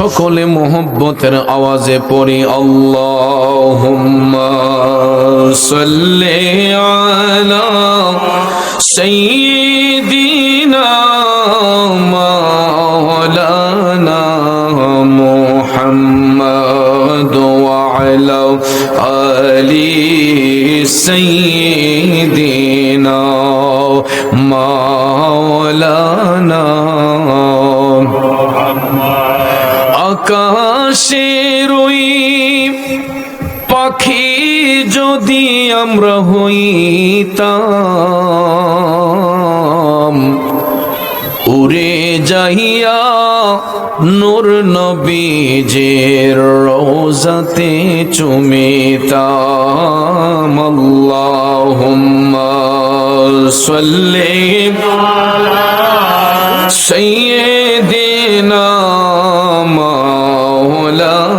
সকলে মোহব্বতের আওয়াজে পড়ি আল্লাহুম্মা সাল্লি আলা সাইয়্যিদিনা মাওলানা মুহাম্মদ ওয়া আলা আলি সাইয়্যিদিনা মাওলানা আকাশের ওই পাখি যদি আমরা হইতাম উড়ে যাইয়া নূর নবীজের রোজাতে চুমিতাম। আল্লাহুম্মা সাল্লি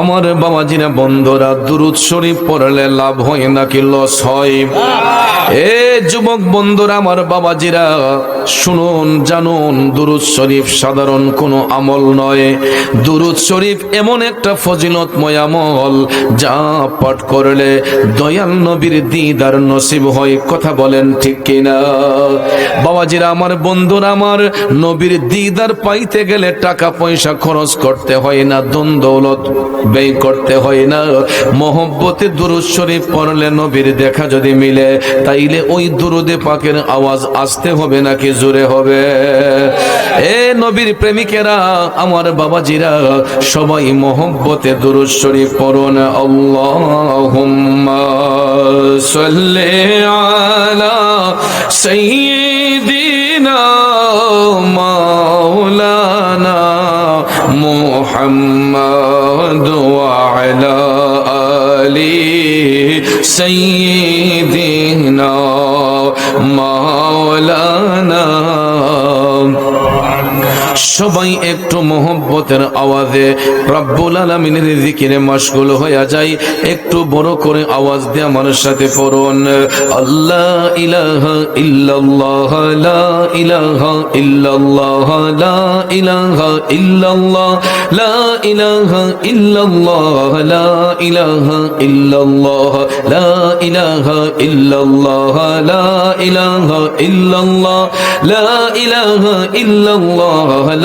আমার বাবাজিরা বন্ধুরা, দুরুদ শরীফ পড়লে লাভ হয় নাকি লস হয়? এ যুবক বন্ধুরা, আমার বাবাজিরা শুনুন, জানুন, দুরুদ শরীফ সাধারণ কোনো আমল নয়। দুরুদ শরীফ এমন একটা ফজিলতময় আমল যা পাঠ করলে দয়াল নবীর দিদার নসিব হয়, কথা বলেন ঠিক কিনা? বাবাজিরা আমার বন্ধুরা, আমার নবীর দিদার পাইতে গেলে টাকা পয়সা খরচ করতে হয় না দৌলত। ব্যয় করতে হয় না। মোহব্বতে দুরুদ শরীফ পড়লে নবীর দেখা যদি মিলে, তাইলে ওই দুরুদে পাকের আওয়াজ আসতে হবে নাকি জোরে হবে? এ নবীর প্রেমিকেরা, আমার বাবাজিরা, সবাই মোহব্বতে দুরুদ শরীফ পড়ুন। আল্লাহুম্মা সাল্লি আলা সাইয়্যিদিনা محمد وعلى آله سيدنا محمد সবাই একটু মোহব্বতের আওয়াজে রব্বুল আলমিনের দিকিরে মশগুল হয়ে যায় একটু বড় করে আওয়াজ দিয়ে আমার সাথে পড়ুন। আল্লাহ ইলাহা ইল্লাল্লাহ, লা ইলাহা ইল্লাল্লাহ, লা ইলাহা ইল্লাল্লাহ, লা ইলাহা ইল্লাল্লাহ, লা ইলাহা ইল্লাল্লাহ, লা ইলাহা ইল্লাল্লাহ, লা ইলাহা ইল্লাল্লাহ, লা ইলাহা ইল্লাল্লাহ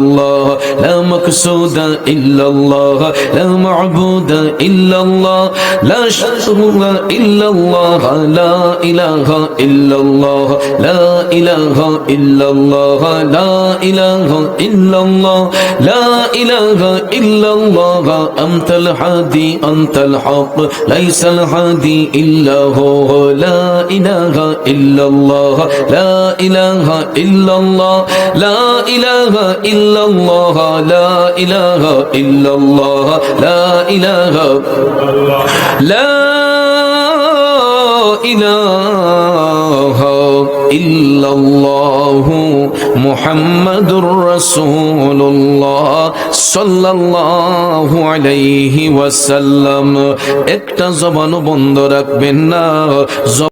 الله. لا مقصود إلا الله. لا معبود إلا الله. لا شرور إلا الله. لا إله إلا الله. لا إله إلا الله. لا إله إلا الله. لا إله إلا الله. أنت الحادي أنت الحق. ليس الحادي إلا هو. لا إله إلا الله. لا إله إلا الله. لا إله إلا ইল্লাল্লাহ, লা ইলাহা ইল্লাল্লাহ, লা ইলাহা লা ইলাহা ইল্লাল্লাহ মুহাম্মাদুর রাসূলুল্লাহ সাল্লাল্লাহু আলাইহি ওয়াসাল্লাম। একটা জবান বন্ধ রাখবেন না।